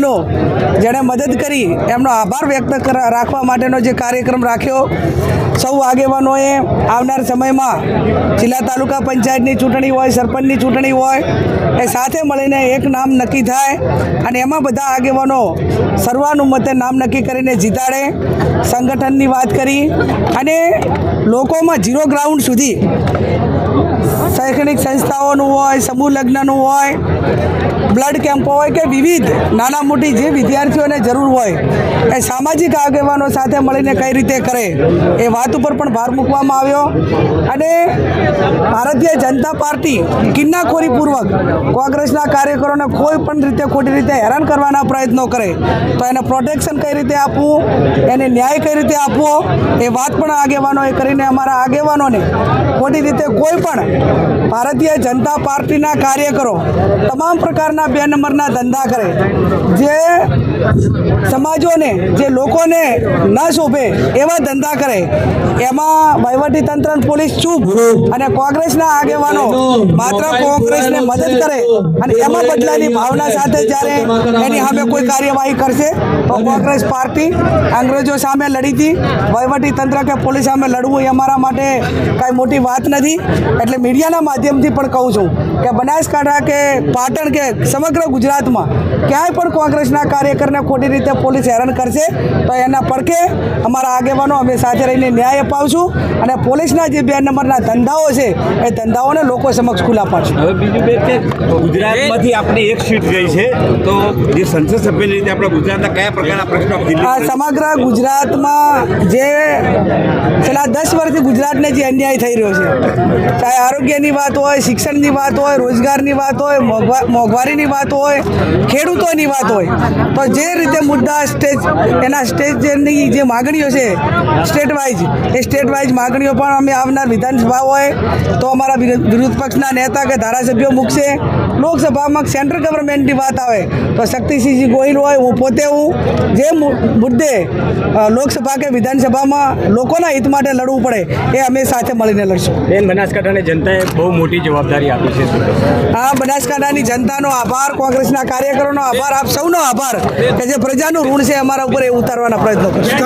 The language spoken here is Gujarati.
નો, જેણે મદદ કરી, એમનો આભાર વ્યક્ત રાખવા માટેનો જે કાર્યક્રમ રાખ્યો. સૌ આગેવાનોએ આવનાર સમયમાં જિલ્લા તાલુકા પંચાયતની ચૂંટણી હોય, સરપંચની ચૂંટણી હોય, એ સાથે મળીને એક નામ નક્કી થાય અને એમાં બધા આગેવાનો સર્વાનુમતે નામ નક્કી કરીને જીતાડે. સંગઠનની વાત કરી અને લોકોમાં ઝીરો ગ્રાઉન્ડ સુધી શૈક્ષણિક સંસ્થાઓનું હોય, સમૂહ લગ્નનું હોય બ્લડ કેમ્પો હોય કે વિવિધ નાના મોટી જે વિદ્યાર્થીઓને જરૂર હોય, એ સામાજિક આગેવાનો સાથે મળીને કઈ રીતે કરે, એ વાત ઉપર પણ ભાર મૂકવામાં આવ્યો. અને ભારતીય જનતા પાર્ટી કિન્નાખોરીપૂર્વક કોંગ્રેસના કાર્યકરોને કોઈ પણ રીતે ખોટી રીતે હેરાન કરવાના પ્રયત્નો કરે, તો એને પ્રોટેક્શન કઈ રીતે આપવું, એને ન્યાય કઈ રીતે આપવો, એ વાત પણ આગેવાનોએ કરીને અમારા આગેવાનોને ખોટી રીતે કોઈ પણ ભારતીય જનતા પાર્ટીના કાર્યકરો તમામ પ્રકારના બે નંબરના ધંધા કરે. જે સમાજોને, જે લોકોને ન શોભે એવા ધંધા કરે. એમાં વહીવટી તંત્ર પોલીસ ચૂપ અને કોંગ્રેસના આગેવાનો માત્ર કોંગ્રેસને મદદ કરે અને એમાં બદલાની ભાવના સાથે જ્યારે એની સામે કોઈ કાર્યવાહી કરશે, તો કોંગ્રેસ પાર્ટી અંગ્રેજો સામે લડી હતી. વહીવટી તંત્ર કે પોલીસ સામે લડવું એ અમારા માટે કાંઈ મોટી વાત નથી. એટલે મીડિયાના માધ્યમથી પણ કહું છું કે બનાસકાંઠા કે પાટણ કે સમગ્ર ગુજરાતમાં ક્યાંય પણ કોંગ્રેસના કાર્યકરને ખોટી રીતે પોલીસ હેરાન કરશે તો એના પડખે અમારા આગેવાનો અમે સાથે રહીને ન્યાય અપાવશું અને પોલીસના જે બે નંબરના ધંધાઓ છે એ ધંધાઓને લોકો સમક્ષ ખુલ્લા પાડશું. હવે બીજું બે કે ગુજરાતમાંથી આપણી એક સીટ ગઈ છે તો જે સંસદ સભ્યની રીતે આપણે ગુજરાતના કયા પ્રકારના પ્રશ્નો આ સમગ્ર ગુજરાતમાં જે છેલ્લા દસ વર્ષથી ગુજરાતને જે અન્યાય થઈ રહ્યો છે ચાહે આરોગ્યની વાત હોય, શિક્ષણની વાત હોય, રોજગારની વાત હોય, મોંઘવા, મોંઘવારીની વાત હોય, ખેડૂતોની વાત હોય, તો જે રીતે મુદ્દા સ્ટેજ, એના સ્ટેજની જે માગણીઓ છે સ્ટેટ વાઇઝ એ સ્ટેટ વાઇઝ માગણીઓ પણ અમે આવનાર વિધાનસભા હોય, તો અમારા વિરોધ પક્ષના નેતા કે ધારાસભ્યો મૂકશે. લોકસભામાં સેન્ટ્રલ ગવર્મેન્ટની વાત આવે, તો શક્તિસિંહજી ગોહિલ હોય, હું પોતે હું, જે મુદ્દે લોકસભા કે વિધાનસભામાં લોકોના હિત માટે લડવું પડે, એ અમે સાથે મળીને લડશું. બેન બનાસકાંઠાની જનતાએ બહુ મોટી જવાબદારી આપી છે હા બનાસકાંઠાની જનતાનો આભાર કોંગ્રેસના કાર્યકરોનો આભાર આપ સૌનો આભાર કે જે પ્રજાનું ઋણ છે અમારા ઉપર એ ઉતારવાના પ્રયત્ન કરશે.